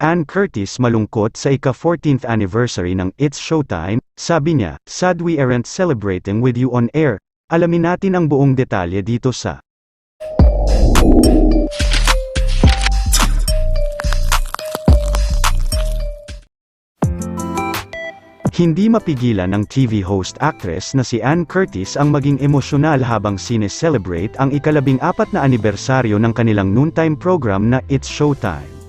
Ann Curtis malungkot sa ika-14th anniversary ng It's Showtime, sabi niya, sad we aren't celebrating with you on air. Alamin natin ang buong detalye dito sa Hindi mapigilan ng TV host actress na si Ann Curtis ang maging emosyonal habang sine-celebrate ang ikalabing apat na anibersaryo ng kanilang noontime program na It's Showtime.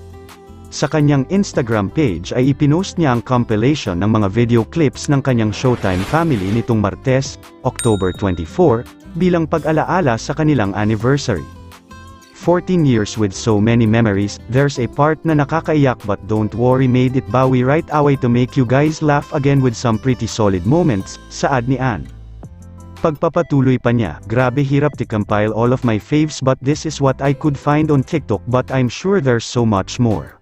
Sa kanyang Instagram page ay ipinost niya ang compilation ng mga video clips ng kanyang Showtime family nitong Martes, October 24, bilang pag-alaala sa kanilang anniversary. 14 years with so many memories, there's a part na nakakaiyak but don't worry made it bawi right away to make you guys laugh again with some pretty solid moments, saad ni Ann. Pagpapatuloy pa niya, grabe hirap to compile all of my faves but this is what I could find on TikTok but I'm sure there's so much more.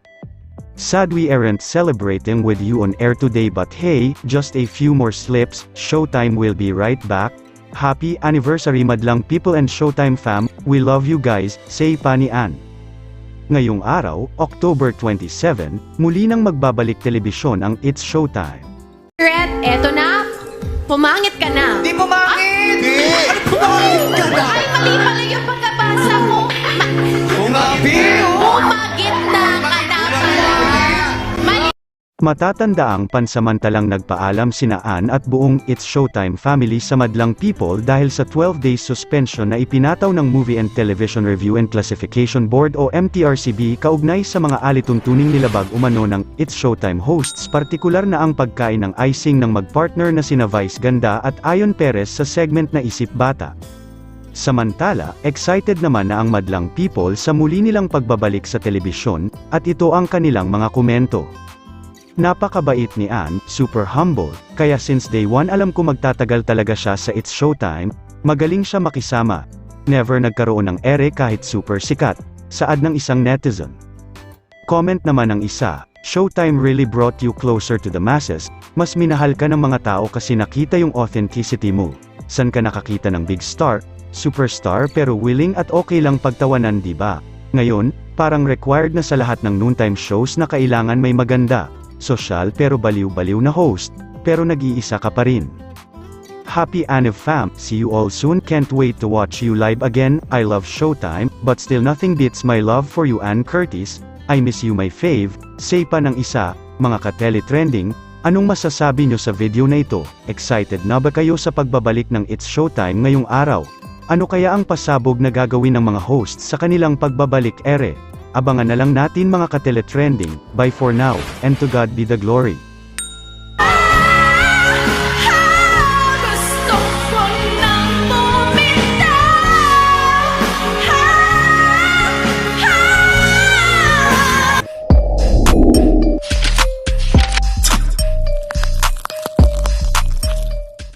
Sad we aren't celebrating with you on air today but hey, just a few more slips, Showtime will be right back, Happy anniversary madlang people and Showtime fam, we love you guys, say pa ni Ann. Ngayong araw, October 27, muli nang magbabalik telebisyon ang It's Showtime. Red, eto na. Pumangit ka na. Di mo Matatandaang pansamantalang nagpaalam sina Ann at buong It's Showtime family sa madlang people dahil sa 12 days suspension na ipinataw ng Movie and Television Review and Classification Board o MTRCB kaugnay sa mga alituntuning nilabag umano ng It's Showtime hosts partikular na ang pagkain ng icing ng magpartner na sina Vice Ganda at Ayon Perez sa segment na Isip Bata. Samantala, excited naman na ang madlang people sa muli nilang pagbabalik sa telebisyon, at ito ang kanilang mga komento. Napakabait ni Ann, super humble, kaya since day one alam ko magtatagal talaga siya sa It's Showtime, magaling siya makisama. Never nagkaroon ng ere kahit super sikat, saad ng isang netizen. Comment naman ng isa, Showtime really brought you closer to the masses, mas minahal ka ng mga tao kasi nakita yung authenticity mo. San ka nakakita ng big star, superstar pero willing at okay lang pagtawanan ba? Ngayon, parang required na sa lahat ng noontime shows na kailangan may maganda, sosyal pero baliw-baliw na host, pero nag-iisa ka pa rin. Happy Aniv fam, see you all soon can't wait to watch you live again, I love Showtime, but still nothing beats my love for you Ann Curtis, I miss you my fave, say pa ng isa, mga ka-teletrending, anong masasabi nyo sa video na ito, excited na ba kayo sa pagbabalik ng It's Showtime ngayong araw? Ano kaya ang pasabog na gagawin ng mga hosts sa kanilang pagbabalik ere? Abangan na lang natin mga ka-teletrending, bye for now, and to God be the glory.